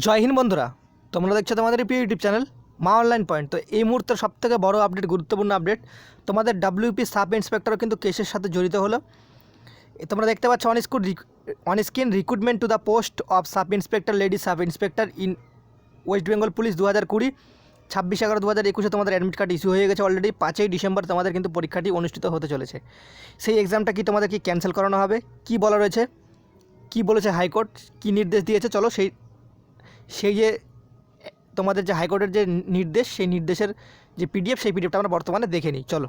জয় হিন্দ বন্ধুরা, তোমরা দেখছ তোমাদের প্রিয় YouTube channel Ma online point. তো এই মুহূর্তের সবথেকে বড় আপডেট গুরুত্বপূর্ণ আপডেট তোমাদের ডাব্লিউপি সাব ইন্সপেক্টরও কিন্তু কেসের সাথে জড়িত হলো। তোমরা দেখতে পাচ্ছ on school on screen recruitment to the post of sub inspector lady sub inspector in West Bengal police দু হাজার কুড়ি, ছাব্বিশ এগারো দু হাজার একুশে তোমাদের অ্যাডমিট কার্ড ইস্যু হয়ে গেছে অলরেডি পাঁচই ডিসেম্বর তোমাদের কিন্তু পরীক্ষাটি অনুষ্ঠিত হতে চলেছে। সেই এক্সামটা কি তোমাদের কি ক্যান্সেল করানো হবে? কি বলা রয়েছে? কি বলেছে হাইকোর্ট? কি নির্দেশ দিয়েছে? চলো সেই সেই যে, তোমাদের যে হাইকোর্টের যে নির্দেশ, সেই নির্দেশের যে পিডিএফ সেই পিডিএফটা আমরা বর্তমানে দেখে নিই। চলো।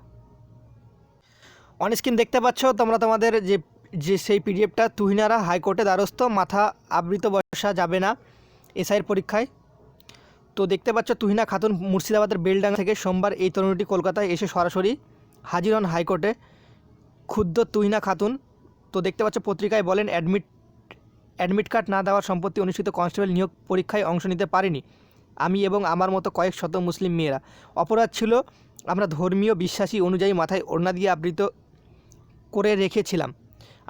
অন স্ক্রিন দেখতে পাচ্ছ, তোমরা তোমাদের যে যে সেই পিডিএফটা তুহিনারা হাইকোর্টে দ্বারস্থ, মাথা আবৃত বসা যাবে না এসআইয়ের পরীক্ষায়। তো দেখতে পাচ্ছ, তুহিনা খাতুন মুর্শিদাবাদের বেলডাঙ্গা থেকে সোমবার এই তরুণীটি কলকাতায় এসে সরাসরি হাজির হন হাইকোর্টে। ক্ষুদ্র তুহিনা খাতুন। তো দেখতে পাচ্ছ, পত্রিকায় বলেন অ্যাডমিট অ্যাডমিট কার্ড না দেওয়ার সম্পত্তি অনুষ্ঠিত কনস্টেবল নিয়োগ পরীক্ষায় অংশ নিতে পারিনি। আমি এবং আমার মতো কয়েক শত মুসলিম মেয়েরা। অপরাধ ছিল, আমরা ধর্মীয় বিশ্বাসী অনুযায়ী মাথায় ওড়না দিয়ে আবৃত করে রেখেছিলাম।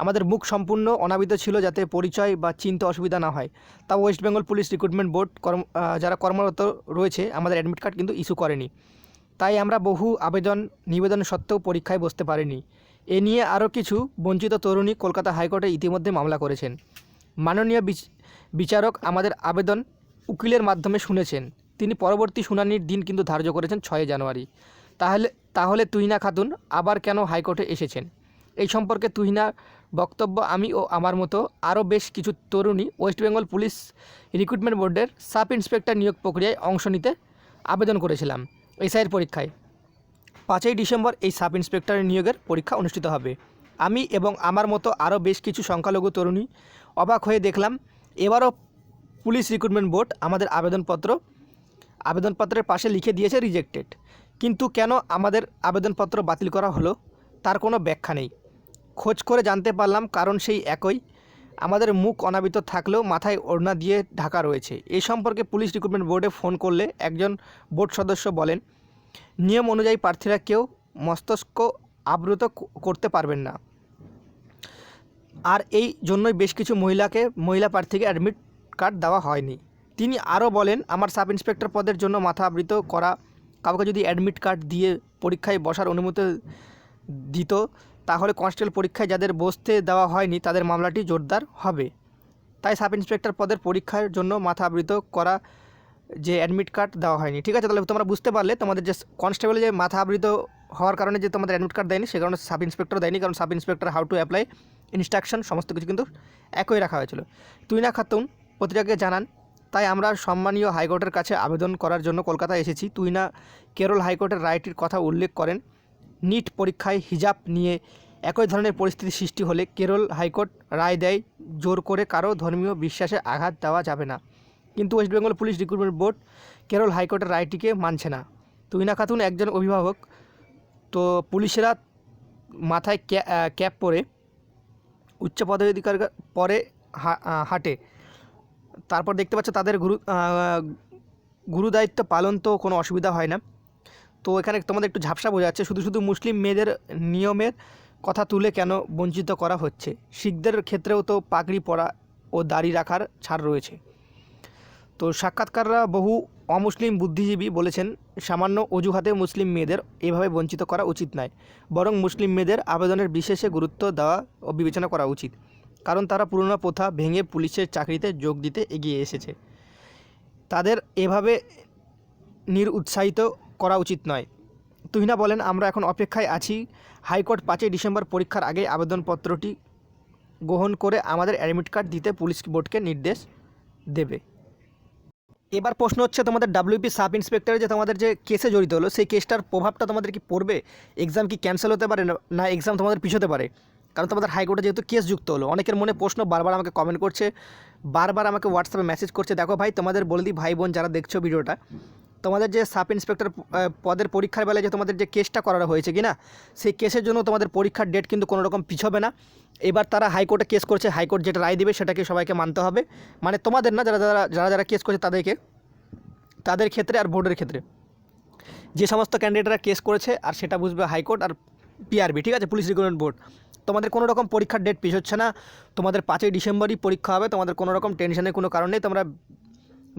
আমাদের মুখ সম্পূর্ণ অনাবৃত ছিল যাতে পরিচয় বা চিনতে অসুবিধা না হয়। তা West Bengal police recruitment board কর্ম যারা কর্মরত রয়েছে, আমাদের অ্যাডমিট কার্ড কিন্তু ইস্যু করেনি। তাই আমরা বহু আবেদন, নিবেদন সত্ত্বেও পরীক্ষায় বসতে পারিনি। এ নিয়ে আরও কিছু বঞ্চিত তরুণী কলকাতা হাইকোর্টে ইতিমধ্যে মামলা করেছেন। মাননীয় বিচ- বিচারক আমাদের আবেদন উকিলের মাধ্যমে শুনেছেন। তিনি পরবর্তী শুনানির দিন কিন্তু ধার্য করেছেন ছয় জানুয়ারি। তাহলে তাহলে তুহিনা খাতুন আবার কেন হাইকোর্টে এসেছেন? এই সম্পর্কে তুহিনার বক্তব্য আমি ও আমার মতো আরও বেশ কিছু তরুণী ওয়েস্ট বেঙ্গল পুলিশ রিক্রুটমেন্ট বোর্ডের সাব ইন্সপেক্টর নিয়োগ প্রক্রিয়ায় অংশ নিতে আবেদন করেছিলাম এসআইয়ের পরীক্ষায়। পাঁচই ডিসেম্বর এই সাব ইন্সপেক্টর নিয়োগের পরীক্ষা অনুষ্ঠিত হবে। আমি এবং আমার মতো আরও বেশ কিছু সংখ্যালঘু তরুণী অবাক হয়ে দেখলাম, এবারও পুলিশ রিক্রুটমেন্ট বোর্ড আমাদের আবেদনপত্র, আবেদনপত্রের পাশে লিখে দিয়েছে রিজেক্টেড কিন্তু কেন আমাদের আবেদনপত্র বাতিল করা হলো, তার কোনো ব্যাখ্যা নেই। খোঁজ করে জানতে পারলাম কারণ সেই একই। আমাদের মুখ অনাবিত থাকলেও মাথায় ওড়না দিয়ে ঢাকা রয়েছে। এ সম্পর্কে পুলিশ রিক্রুটমেন্ট বোর্ডে ফোন করলে একজন বোর্ড সদস্য বলেন, নিয়ম অনুযায়ী প্রার্থীরা কেউ মস্তিষ্ক আবৃত করতে পারবেন না। আর এই জন্যই বেশ কিছু মহিলাকে, মহিলা প্রার্থীকে অ্যাডমিট কার্ড দেওয়া হয়নি। তিনি আরও বলেন, আমার সাব ইন্সপেক্টর পদের জন্য মাথা আবৃত করা, কাউকে যদি অ্যাডমিট কার্ড দিয়ে পরীক্ষায় বসার অনুমতি দিত, তাহলে কনস্টেবল পরীক্ষায় যাদের বসতে দেওয়া হয়নি, তাদের মামলাটি জোরদার হবে। তাই সাব ইন্সপেক্টর পদের পরীক্ষার জন্য মাথা আবৃত করা যে অ্যাডমিট কার্ড দেওয়া হয়নি। ঠিক আছে, তাহলে তোমরা বুঝতে পারলে, তোমাদের যে কনস্টেবলে যে মাথা আবৃত হওয়ার কারণে যে তোমাদের অ্যাডমিট কার্ড দেয়নি, সে কারণে সাব ইন্সপেক্টর দেয়নি, কারণ sub inspector how to apply instruction সমস্ত কিছু কিন্তু একই রাখা হয়েছিল। তুইনা খাতুন, পত্রিকাকে জানান। তাই আমরা সম্মানীয় হাইকোর্টের কাছে আবেদন করার জন্য কলকাতা এসেছি। তুইনা কেরল হাইকোর্টের রায়টির কথা উল্লেখ করেন। নিট পরীক্ষায় হিজাব নিয়ে একই ধরনের পরিস্থিতি সৃষ্টি হলে কেরল হাইকোর্ট রায় দেয়, জোর করে কারও ধর্মীয় বিশ্বাসে আঘাত দেওয়া যাবে না। কিন্তু West Bengal police recruitment board Kerala হাইকোর্টের রায়টিকে মানছে না। তুইনা খাতুন, একজন অভিভাবক। তো পুলিশেরা মাথায় ক্যা- ক্যাপ পরে উচ্চ পদাধিকার পরে হাঁটে। তারপর দেখতে পাচ্ছ তাদের গুরু গুরু গুরুদায়িত্ব পালন তো কোনো অসুবিধা হয় না। তো এখানে তোমাদের একটু ঝাপসা বোঝা যাচ্ছে, শুধু শুধু মুসলিম মেয়েদের নিয়মের কথা তুলে কেন বঞ্চিত করা হচ্ছে? শিখদের ক্ষেত্রেও তো পাগড়ি পরা ও দাড়ি রাখার ছাড় রয়েছে। তো সাক্ষাৎকাররা বহু অমুসলিম বুদ্ধিজীবী বলেছেন, সামান্য অজুহাতে মুসলিম মেয়েদের এভাবে বঞ্চিত করা উচিত নয়, বরং মুসলিম মেয়েদের আবেদনের বিশেষে গুরুত্ব দেওয়া ও বিবেচনা করা উচিত, কারণ তারা পুরনো প্রথা ভেঙে পুলিশের চাকরিতে যোগ দিতে এগিয়ে এসেছে। তাদের এভাবে নিরুৎসাহিত করা উচিত নয়। তুহিনা বলেন, আমরা এখন অপেক্ষায় আছি। হাইকোর্ট পাঁচই ডিসেম্বর পরীক্ষার আগে আবেদনপত্রটি গ্রহণ করে আমাদের অ্যাডমিট কার্ড দিতে পুলিশ বোর্ডকে নির্দেশ দেবে। এবার প্রশ্ন হচ্ছে তোমাদের ডাব্লিউপি সাব ইন্সপেক্টরের যে তোমাদের যে কেসে জড়িত হলো, সেই কেসটার প্রভাবটা তোমাদের কি পড়বে? এক্সাম কি ক্যান্সেল হতে পারে না- এক্সাম তোমাদের পিছোতে পারে? কারণ তোমাদের হাইকোর্টে যেহেতু কেস যুক্ত হলো, অনেকের মনে প্রশ্ন বারবার আমাকে কমেন্ট করছে, বারবার আমাকে হোয়াটসঅ্যাপে মেসেজ করছে, দেখো ভাই, তোমাদের বলে দিই ভাই বোন যারা দেখছ ভিডিওটা তোমাদের যে সাব ইন্সপেক্টর পদের পরীক্ষার বেলায় যে তোমাদের যে কেসটা করা হয়েছে কি না সেই কেসের জন্য তোমাদের পরীক্ষার ডেট কিন্তু কোনো রকম পিছবে না। এবার তারা হাইকোর্টে কেস করছে, হাইকোর্ট যেটা রায় দেবে সেটাকে সবাইকে মানতে হবে। মানে তোমাদের না, যারা যারা যারা যারা কেস করছে তাদেরকে, তাদের ক্ষেত্রে আর বোর্ডের ক্ষেত্রে। যে সমস্ত ক্যান্ডিডেটরা কেস করেছে, আর সেটা বুঝবে হাইকোর্ট আর পিআরবি ঠিক আছে? পুলিশ রিক্রুটমেন্ট বোর্ড তোমাদের কোনো রকম পরীক্ষার ডেট পিছ হচ্ছে না। তোমাদের পাঁচই ডিসেম্বরই পরীক্ষা হবে। তোমাদের কোনো রকম টেনশনের কোনো কারণ নেই। তোমরা,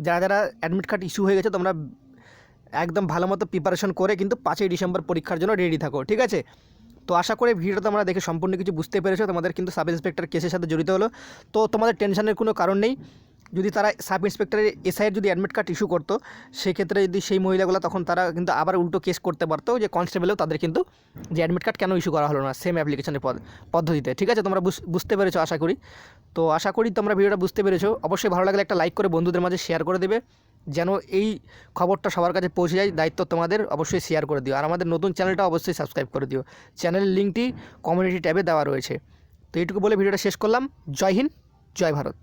যারা যারা অ্যাডমিট কার্ড ইস্যু হয়ে গেছে, তোমরা একদম ভালো মতো প্রিপারেশন করে কিন্তু পাঁচই ডিসেম্বর পরীক্ষার জন্য রেডি থাকো, ঠিক আছে? তো আশা করি ভিডিওটা তোমরা দেখে সম্পূর্ণ কিছু বুঝতে পেরেছ। তোমাদের কিন্তু সাব ইন্সপেক্টর কেসের সাথে জড়িত হলো। তো তোমাদের টেনশনের কোনো কারণ নেই। যদি তারা সাব ইন্সপেক্টরের এসআইয়ের যদি অ্যাডমিট কার্ড ইস্যু করতো, সেক্ষেত্রে যদি সেই মহিলাগুলো তখন তারা কিন্তু আবার উল্টো কেস করতে পারতো যে কনস্টেবলেও তাদের কিন্তু যে অ্যাডমিট কার্ড কেন ইস্যু করা হলো না সেম অ্যাপ্লিকেশনের পদ, পদ্ধতিতে। ঠিক আছে? তোমরা বুঝ- বুঝতে পেরেছ আশা করি। তো আশা করি তোমরা ভিডিওটা বুঝতে পেরেছ। অবশ্যই ভালো লাগলে একটা লাইক করে বন্ধুদের মাঝে শেয়ার করে দেবে। যেন এই খবরটা সবার কাছে পৌঁছে যায়, দায়িত্ব তোমাদের অবশ্যই শেয়ার করে দিও। আর আমাদের নতুন চ্যানেলটা অবশ্যই সাবস্ক্রাইব করে দিও। চ্যানেলের লিঙ্কটি কমিউনিটি ট্যাবে দেওয়া রয়েছে। তো এইটুকু বলে ভিডিওটা শেষ করলাম। জয় হিন্দ, জয় ভারত।